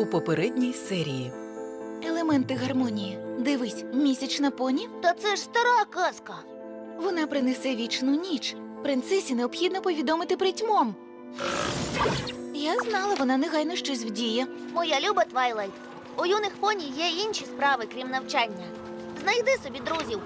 у попередній серії. Елементи гармонії. Дивись, місячна поні. Та це ж стара казка. Вона принесе вічну ніч. Принцесі необхідно повідомити притьмом. Я знала, вона негайно щось вдіє. Моя люба Твайлайт. У юних поні є інші справи, крім навчання. Знайди собі друзів.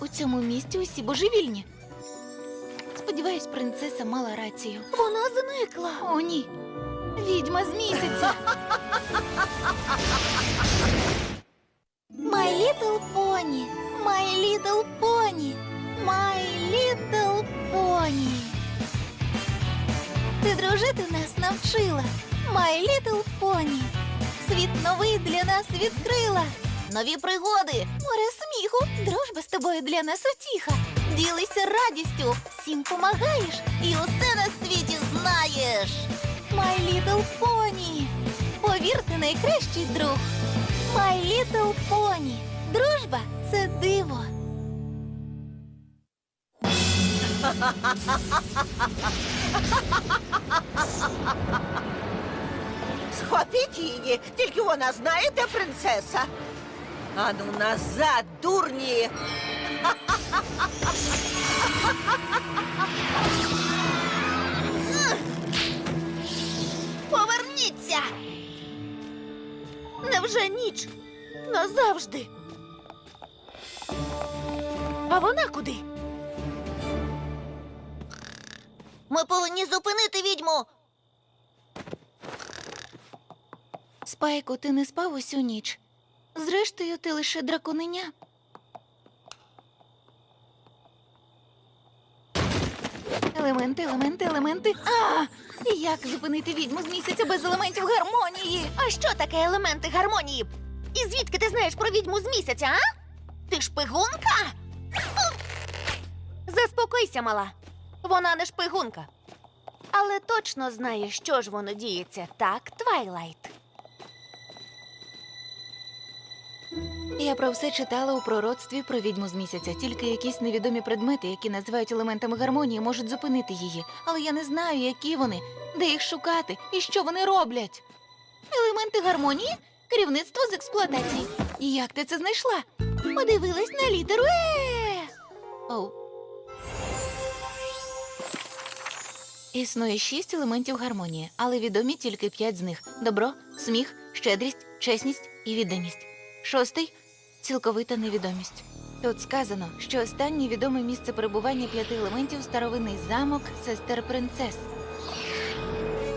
У цьому місті усі божевільні. Сподіваюсь, принцеса мала рацію. Вона зникла. О, ні. Відьма з місяця. My little pony, my little pony, my little pony. Ти дружити нас навчила, my little pony. Світ новий для нас відкрила. Нові пригоди. Море сміху, дружба з тобою для нас утіха. Ділися радістю, всім помагаєш і усе на світі знаєш. My little pony. Повірте, найкращий друг. My little pony. Дружба це диво. Схопіть її, тільки вона знає, де принцеса. Ану назад, дурні. Поверніться. Невже ніч? Назавжди. А вона куди? Ми повинні зупинити відьму. Спайку, ти не спав усю ніч. Зрештою, ти лише драконеня. Елементи, елементи, елементи. А! Як зупинити відьму з місяця без елементів гармонії? А що таке елементи гармонії? І звідки ти знаєш про відьму з місяця, а? Ти шпигунка? Заспокойся, мала. Вона не шпигунка. Але точно знає, що ж воно діється. Так, Твайлайт. Я про все читала у пророцтві про відьму з місяця. Тільки якісь невідомі предмети, які називають елементами гармонії, можуть зупинити її. Але я не знаю, які вони, де їх шукати і що вони роблять. Елементи гармонії? Керівництво з експлуатації. Як ти це знайшла? Подивилась на літеру Е. Оу. Існує шість елементів гармонії, але відомі тільки п'ять з них: добро, сміх, щедрість, чесність і відданість. Шостий цілковита невідомість. Тут сказано, що останнє відоме місце перебування п'яти елементів старовинний замок сестер принцес.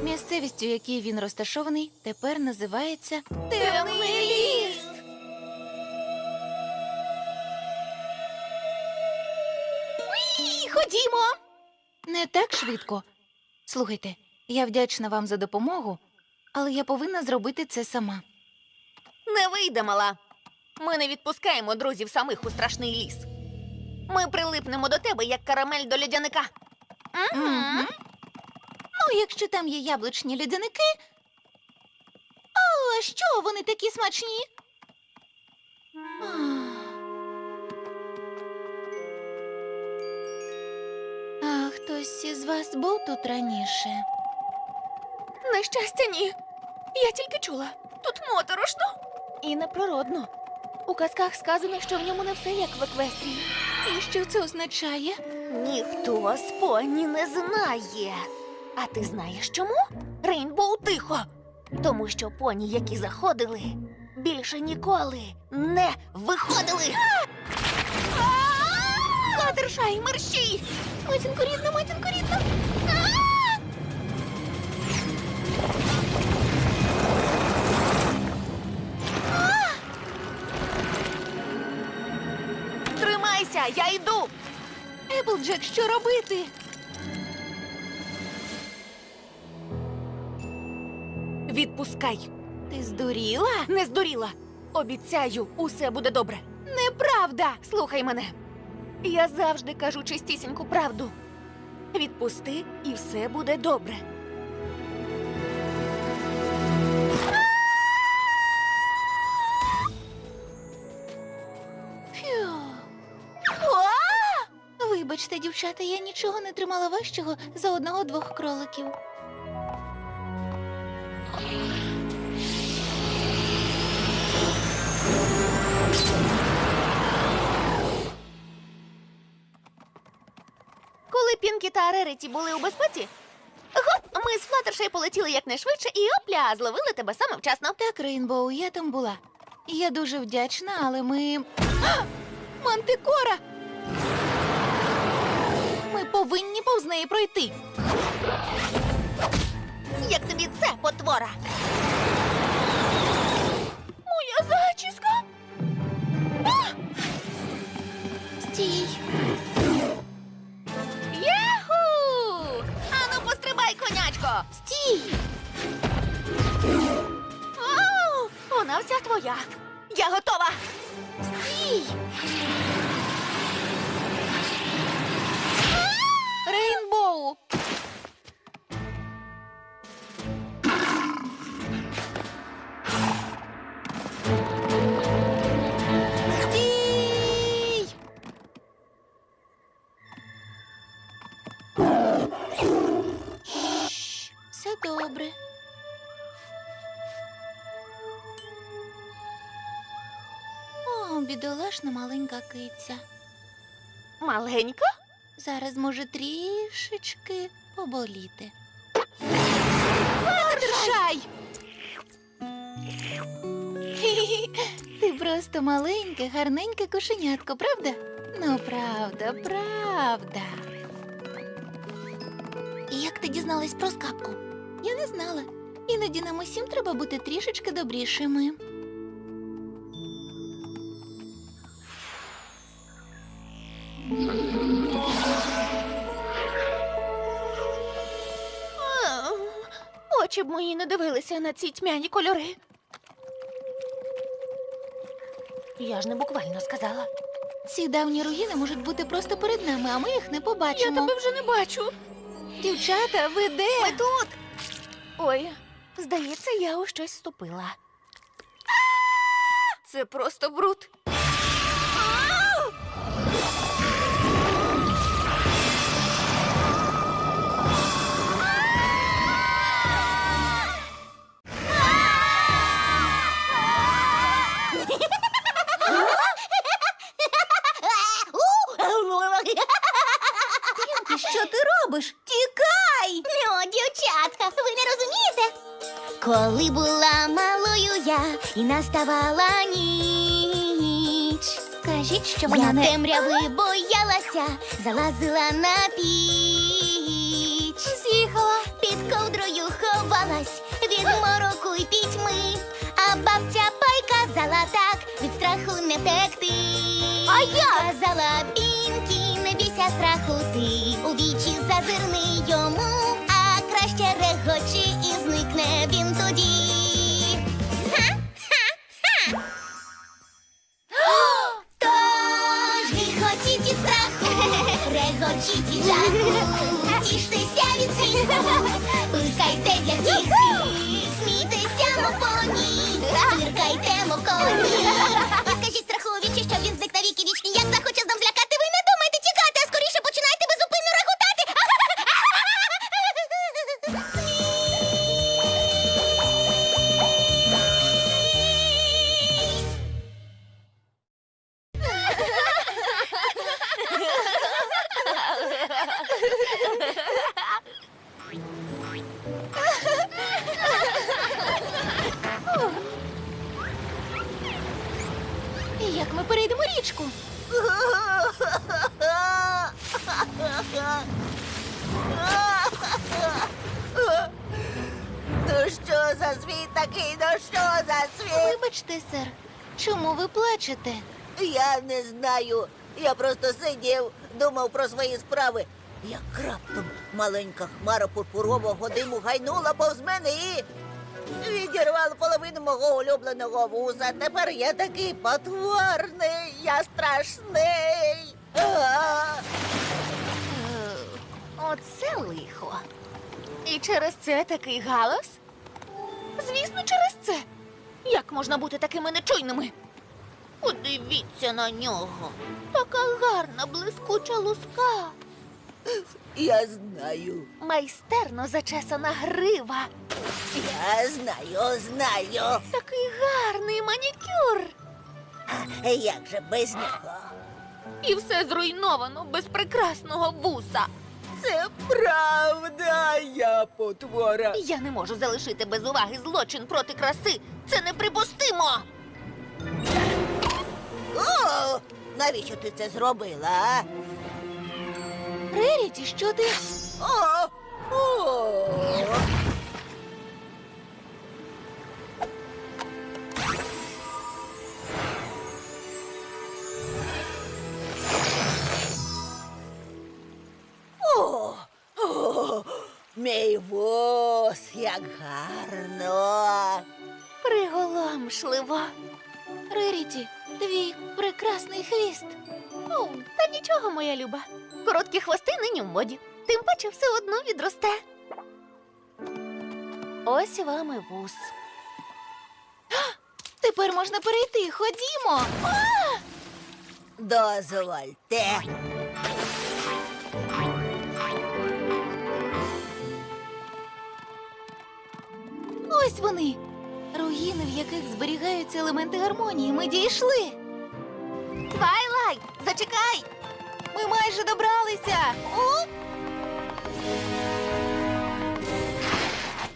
Місцевістю, в якій він розташований, тепер називається Темний ліс. Ходімо. Не так швидко. Слухайте, я вдячна вам за допомогу, але я повинна зробити це сама. Не вийде, мала. Ми не відпускаємо друзів самих у страшний ліс. Ми прилипнемо до тебе, як карамель до льодяника. Мгм. Ну, якщо там є яблучні льодяники. А що вони такі смачні? А хтось із вас був тут раніше? На щастя, ні. Я тільки чула. Тут моторошно. І неприродно. У казках сказано, що в ньому не все як в еквестрії. І що це означає? Ніхто з поні не знає. А ти знаєш чому? Рейнбоу тихо. Тому що поні, які заходили, більше ніколи не виходили. Латершай, мерщій! Матінко рідна, матінко рідна! Тримайся, я йду! Еплджек, що робити? Відпускай! Ти здуріла? Не здуріла! Обіцяю, усе буде добре. Неправда! Слухай мене. Я завжди кажу чистісіньку правду. Відпусти, і все буде добре. Вибачте, дівчата, я нічого не тримала важчого за одного-двох кроликів. Коли Пінкі та Реріті були у безпеці, гоп, ми з Флаттершей полетіли якнайшвидше і опля, зловили тебе саме вчасно. Так, Рейнбоу, я там була. Я дуже вдячна, але ми. А! Мантикора! Повинні повз неї пройти. Як тобі це, потвора? Все добре. О, бідолашна маленька киця. Маленька? Зараз може трішечки поболіти. Держай! Ти просто маленьке, гарненьке кошенятко, правда? Ну, правда, правда. Ти дізналась про скапку? Я не знала. Іноді нам усім треба бути трішечки добрішими. Очі б мої не дивилися на ці тьмяні кольори. Я ж не буквально сказала. Ці давні руїни можуть бути просто перед нами, а ми їх не побачимо. Я тебе вже не бачу. Дівчата, ви де? Ми тут. Ой, здається, я у щось вступила. Це просто бруд. І наставала ніч. Скажіть, що Я вона не... темряви боялася, залазила на піч. З'їхала, під ковдрою ховалась від мороку й пітьми. А бабця Пай казала так, від страху не втекти. А я казала Пінкі, не бійся страху ти. У вічі зазирни йому, Вибачте, сер, чому ви плачете? Я не знаю. Я просто сидів, думав про свої справи. Як раптом маленька хмара пурпурового диму гайнула повз мене і відірвала половину мого улюбленого вуса. Тепер я такий потворний, я страшний. Е, Оце лихо. І через це такий галас? Звісно, через це. Як можна бути такими нечуйними? Подивіться на нього. Така гарна, блискуча луска. Я знаю. Майстерно зачесана грива. Я знаю, знаю. Такий гарний манікюр. А як же без нього? І все зруйновано без прекрасного вуса. Це правда, я потвора. Я не можу залишити без уваги злочин проти краси. Це неприпустимо. О, навіщо ти це зробила? а? Реріті, що ти? О, о. О, мій вус, як гарно. Приголомшливо. Реріті, твій прекрасний хвіст. О, та нічого, моя люба. Короткі хвости нині в моді. Тим паче все одно відросте. Ось вам і вус. Тепер можна перейти. Ходімо. Дозвольте. Ось вони. Руїни, в яких зберігаються елементи гармонії. Ми дійшли. Твайлайт, зачекай! Ми майже добралися. О!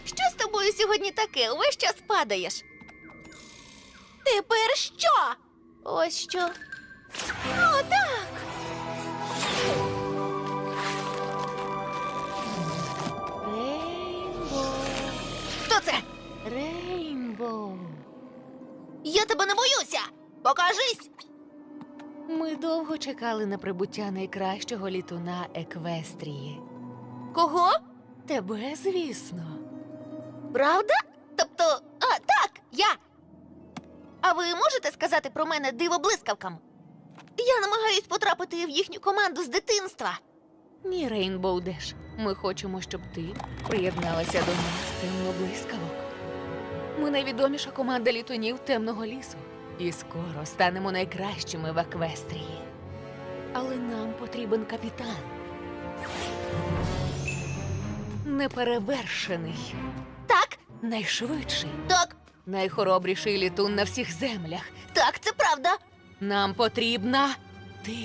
Що з тобою сьогодні таке? Увесь час падаєш. Тепер що? Ось що. Боюся. Покажись. Ми довго чекали на прибуття найкращого літуна Еквестрії. Кого? Тебе, звісно. Правда? Тобто, а, так, я. А ви можете сказати про мене диво блискавкам? Я намагаюсь потрапити в їхню команду з дитинства. Ні, Рейнбоу Деш. Ми хочемо, щоб ти приєдналася до нас темно блискавок. Ми найвідоміша команда літунів темного лісу. І скоро станемо найкращими в Аквестрії. Але нам потрібен капітан. Неперевершений. Так. Найшвидший. Так. Найхоробріший літун на всіх землях. Так, це правда. Нам потрібна ти.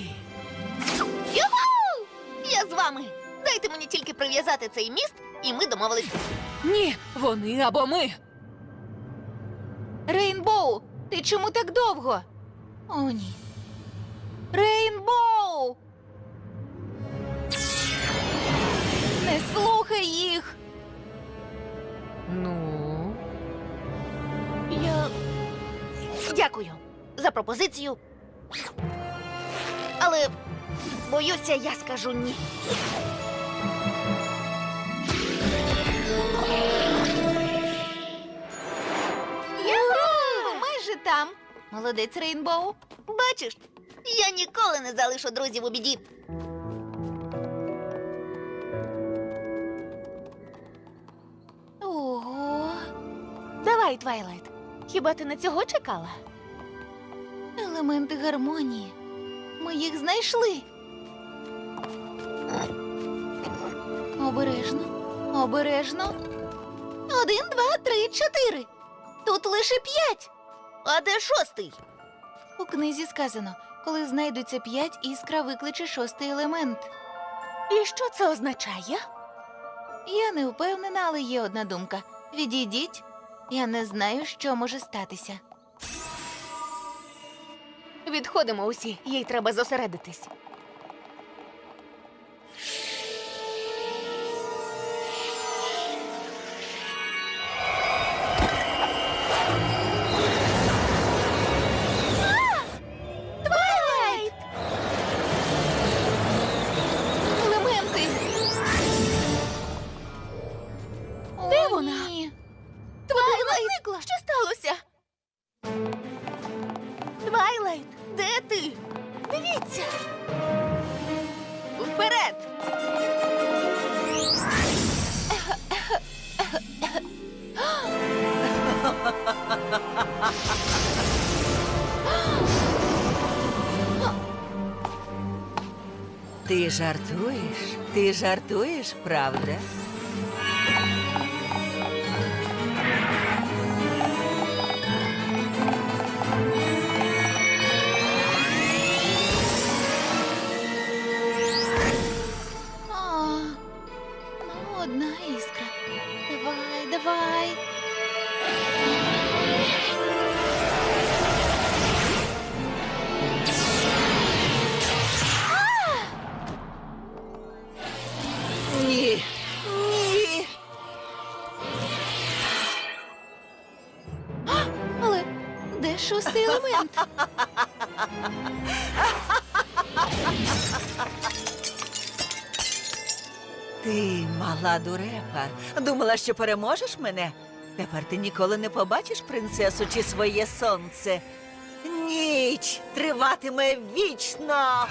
Юху! Я з вами. Дайте мені тільки прив'язати цей міст, і ми домовились. Ні, вони або ми. Рейнбоу, ти чому так довго? О, ні. Рейнбоу! Не слухай їх. Ну. Я. Дякую за пропозицію. Але боюся, я скажу ні. Молодець, Рейнбоу. Бачиш, я ніколи не залишу друзів у біді. Ого. Давай, Твайлайт. Хіба ти на цього чекала? Елементи гармонії. Ми їх знайшли. Обережно, обережно. Один, два, три, чотири. Тут лише п'ять. А де шостий? У книзі сказано, коли знайдуться п'ять, іскра викличе шостий елемент. І що це означає? Я не впевнена, але є одна думка. Відійдіть. Я не знаю, що може статися. Відходимо усі, їй треба зосередитись. Жартуєш? Ти жартуєш, правда? Шостий елемент? Ти мала дурепа. Думала, що переможеш мене? Тепер ти ніколи не побачиш принцесу чи своє сонце. Ніч триватиме вічно.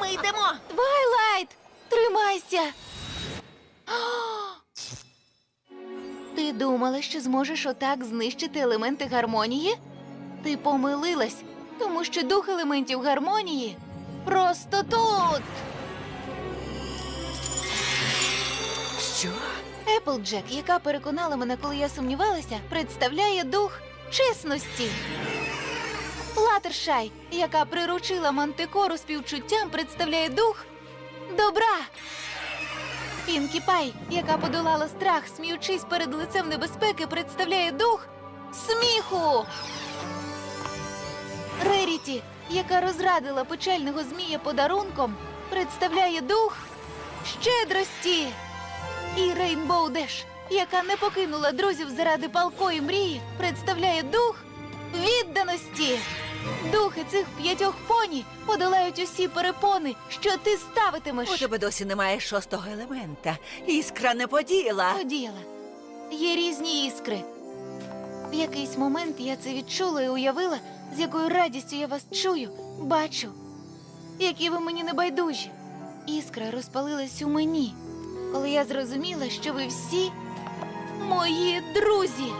Ми йдемо. Твайлайт, тримайся. Думала, що зможеш отак знищити елементи гармонії? Ти помилилась, тому що дух елементів гармонії просто тут. Що? Еплджек, яка переконала мене, коли я сумнівалася, представляє дух чесності. Латершай, яка приручила мантикору співчуттям, представляє дух добра. Пінкі Пай, яка подолала страх, сміючись перед лицем небезпеки, представляє дух сміху. Реріті, яка розрадила печального змія подарунком, представляє дух щедрості. І Рейнбоу Деш, яка не покинула друзів заради палкої мрії, представляє дух відданості. Духи цих п'ятьох поні подолають усі перепони, що ти ставитимеш. У тебе досі немає шостого елемента. Іскра не поділа. Подіяла. Є різні іскри. В якийсь момент я це відчула і уявила, з якою радістю я вас чую, бачу, які ви мені небайдужі. Іскра розпалилась у мені, коли я зрозуміла, що ви всі мої друзі.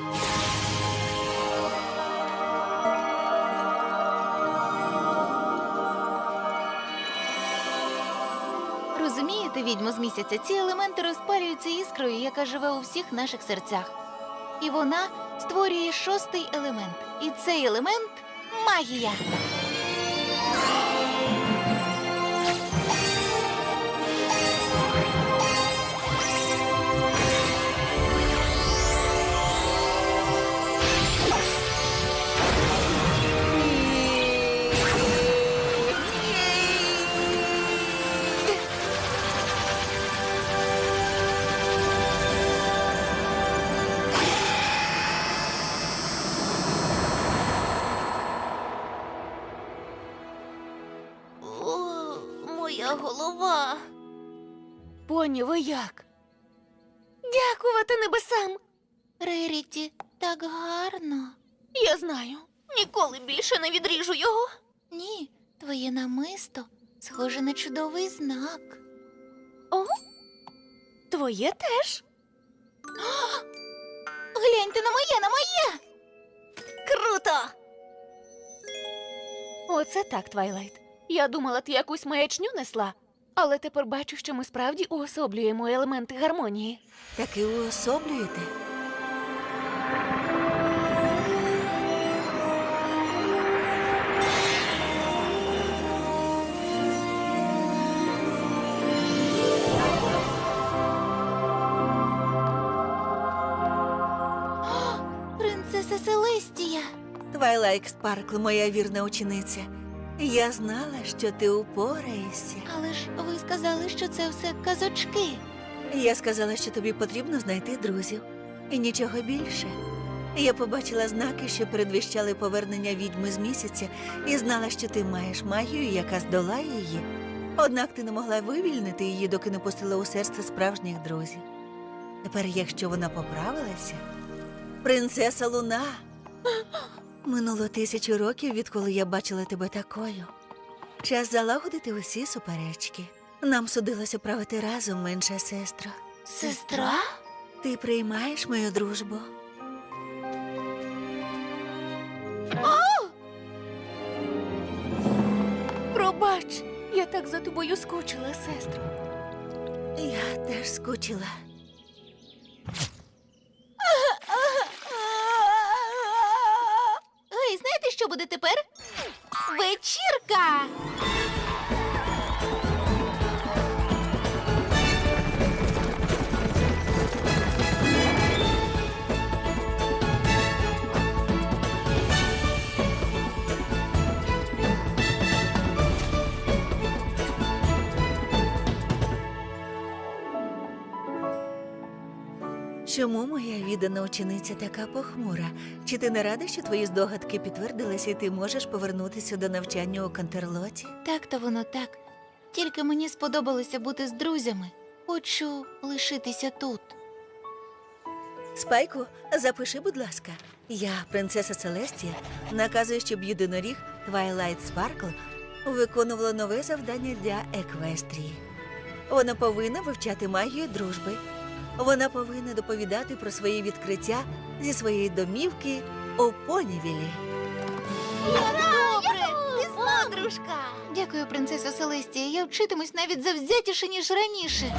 Відьмо з місяця, ці елементи розпалюються іскрою, яка живе у всіх наших серцях. І вона створює шостий елемент. І цей елемент магія. Поні, ви як? Дякувати небесам. Реріті, так гарно. Я знаю. Ніколи більше не відріжу його. Ні, твоє намисто схоже на чудовий знак. О, твоє теж. Гляньте на моє, на моє. Круто! Оце так, Твайлайт. Я думала, ти якусь маячню несла, але тепер бачу, що ми справді уособлюємо елементи гармонії. Так і уособлюєте. Принцеса Селестія. Твайлайк Спаркл, моя вірна учениця. Я знала, що ти упораєшся. Але ж ви сказали, що це все казочки. Я сказала, що тобі потрібно знайти друзів. І нічого більше. Я побачила знаки, що передвіщали повернення відьми з місяця, і знала, що ти маєш магію, яка здолає її. Однак ти не могла вивільнити її, доки не пустила у серце справжніх друзів. Тепер, якщо вона поправилася, принцеса Луна. Минуло тисячу років, відколи я бачила тебе такою. Час залагодити усі суперечки. Нам судилося правити разом, менша сестро. Сестра? Ти приймаєш мою дружбу? Пробач, я так за тобою скучила, сестро. Я теж скучила. Моя учениця така похмура? Чи ти не рада, що твої здогадки підтвердилися, і ти можеш повернутися до навчання у Кантерлоті? Так то воно так. Тільки мені сподобалося бути з друзями. Хочу лишитися тут. Спайку, запиши, будь ласка. Я, принцеса Селестія, наказую, щоб єдиноріг Twilight Sparkle виконувала нове завдання для Еквестрії. Вона повинна вивчати магію дружби. Вона повинна доповідати про свої відкриття зі своєї домівки у Понівілі. Добре, ти подружка. Дякую, принцесо Селестія. Я вчитимусь навіть завзятіше, ніж раніше.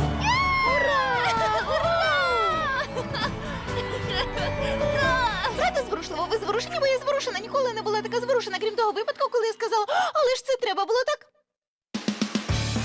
Правда зворушливо, ви зворушені, бо я зворушена. Ніколи не була така зворушена, крім того випадку, коли я сказала, але ж це треба було так.